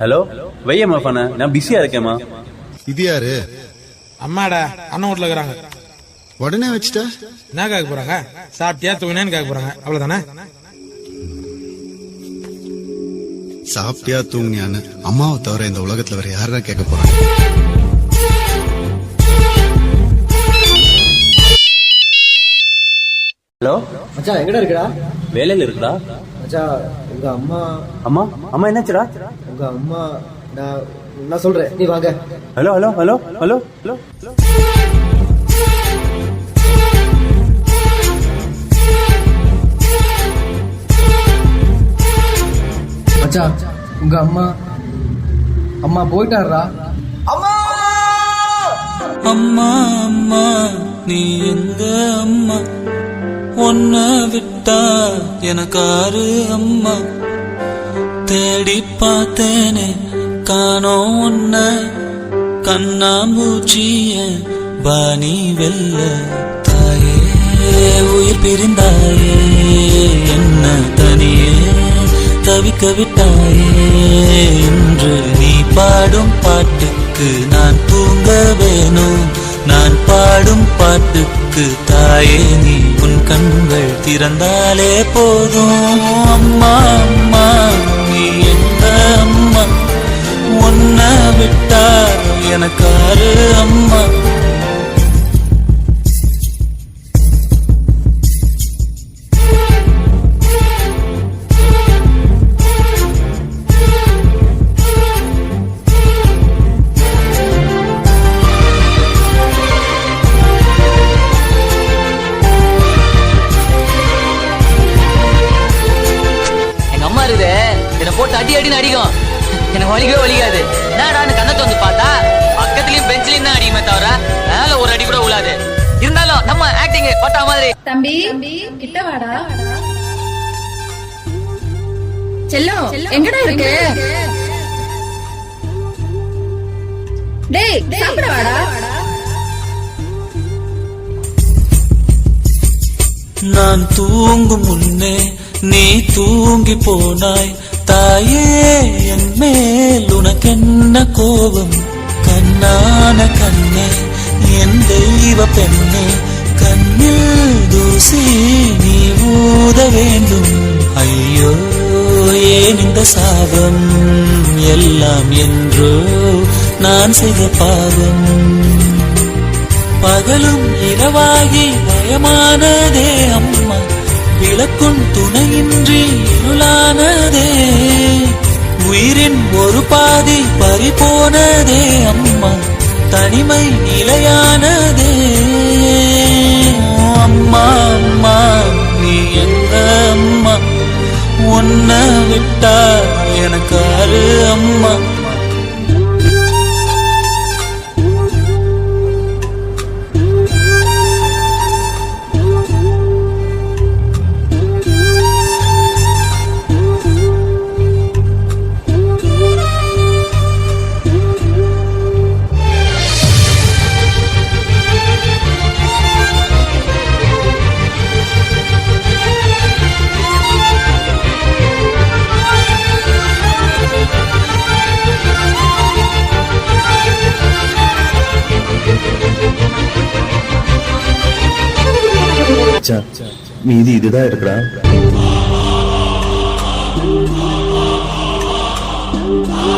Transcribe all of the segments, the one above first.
Hello வையம்மா ஃபோனை. நான் பிஸியா இருக்கேம்மா. இது யாரு? அம்மாடா அண்ணன் வீட்ல இருக்கிறாங்க. உடனே வச்சுட்ட? என்ன கேட்க போறாங்க? சாப்பிட்டியா தூங்கினேன்னு கேட்க போறாங்க. அவ்வளவுதானே? சாப்பிட்டியா தூங்கினியான்னு அம்மாவை தவிர இந்த உலகத்துல வேற யாரா கேட்க போறாங்க ஹலோ மச்சான் எங்கடா இருக்கடா வேலையில இருக்குடா. மச்சான் உங்க அம்மா அம்மா அம்மா என்னாச்சுடா? உங்க அம்மா நான் நான் சொல்றேன். நீ வாங்க. Hello hello hello hello hello hello மச்சான் உங்க அம்மா அம்மா போயிட்டாரா? அம்மா அம்மா! நீ எங்க அம்மா? ஒன்ன விட்டா எனக்காரு அம்மா. தேடி பார்த்தேனே காணோம் உன்ன. கண்ணாம்பூச்சிய பாணி வெல்ல. தாயே உயிர் பிரிந்தாயே என்ன தனியே. தவிக்க விட்டாயே என்று நீ பாடும் பாட்டுக்கு நான் தூங்க வேணும். நான் பாடும் பாட்டுக்கு தாயே நீ உன் கண்கள் திறந்தாலே போதும். அம்மா. விட்டார் எனக்காரு அம்மா. எங்க அம்மா என்னை போட்டு அடி அடின்னு அடிக்கும். எனக்கு வலிக்கவே வலிக்காது. என்னடான்னு கண்ணத்தை வந்து பார்த்தா பக்கத்துலயும் பெஞ்சிலையும் தான் அடிக்குமே தவிர மேல ஒரு அடி கூட விழாது இருந்தாலும் நம்ம ஆக்டிங் பட்டா மாதிரி. தம்பி கிட்ட வாடா. செல்லம் எங்கடா இருக்கு? டேய் சாப்பிட வாடா. நான் தூங்கும் முன்னே நீ தூங்கி போனாய். தாயே என் மேல் உனக்கென்ன கோபம்? கண்ணான கண்ணே என் தெய்வ பெண்ணே கண்ணில் தூசி நீ ஊத வேண்டும். ஐயோ ஏன் இந்த சாபம்? எல்லாம் என்றோ நான் செய்த பாவம். பகலும் இரவாகி பயமானதே அம்மா. விளக்கும் துணையின்றி இருளானதே. உயிரின் ஒரு பாதி பறிபோனதே அம்மா. தனிமை நிலையானதே. அம்மா அம்மா நீ எங்க அம்மா? உன்ன விட்டா எனக்காரு அம்மா. மீதி இதுதான் இருக்குடா. Oh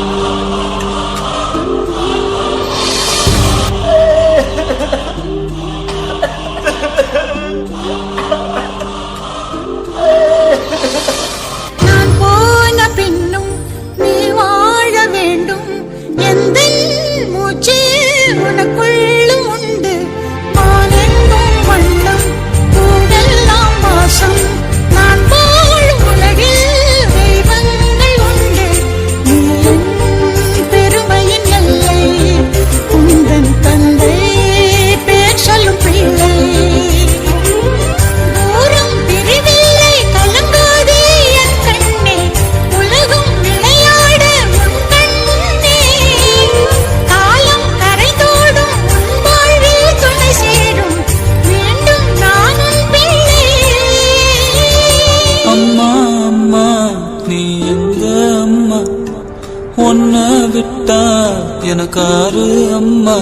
எனக்காரு அம்மா.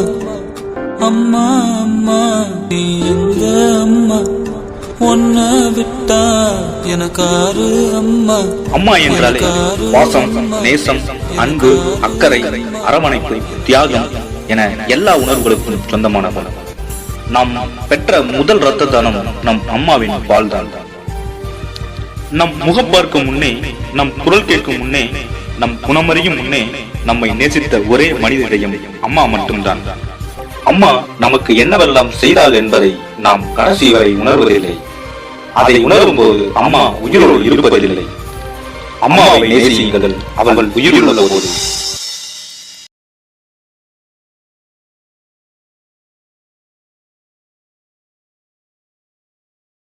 அம்மா அம்மா நீ எங்க அம்மா? ஒன்ன விட்டா எனக்காரு அம்மா. அம்மா என்றாலே பாசம் நேசம் அன்பு அக்கறை அரவணைப்பு தியாகம் என எல்லா உணர்வுகளுக்கும் சொந்தமானவள் நாம் பெற்ற முதல் ரத்த தானம் நம் அம்மாவின் பால்தான். நம் முகம் பார்க்கும் முன்னே நம் குரல் கேட்கும் முன்னே நம் குணமறியும் முன்னே நம்மை நேசித்த ஒரே மனித இதயம் அம்மா மட்டும்தான். அம்மா நமக்கு என்னவெல்லாம் செய்தாள் என்பதை நாம் கடைசி வரை உணர்வதில்லை. அதை உணரும் போது அம்மா உயிரோடு இருப்பதில்லை. அம்மாவை நேசியுங்கள். அவள் உயிருள்ள போது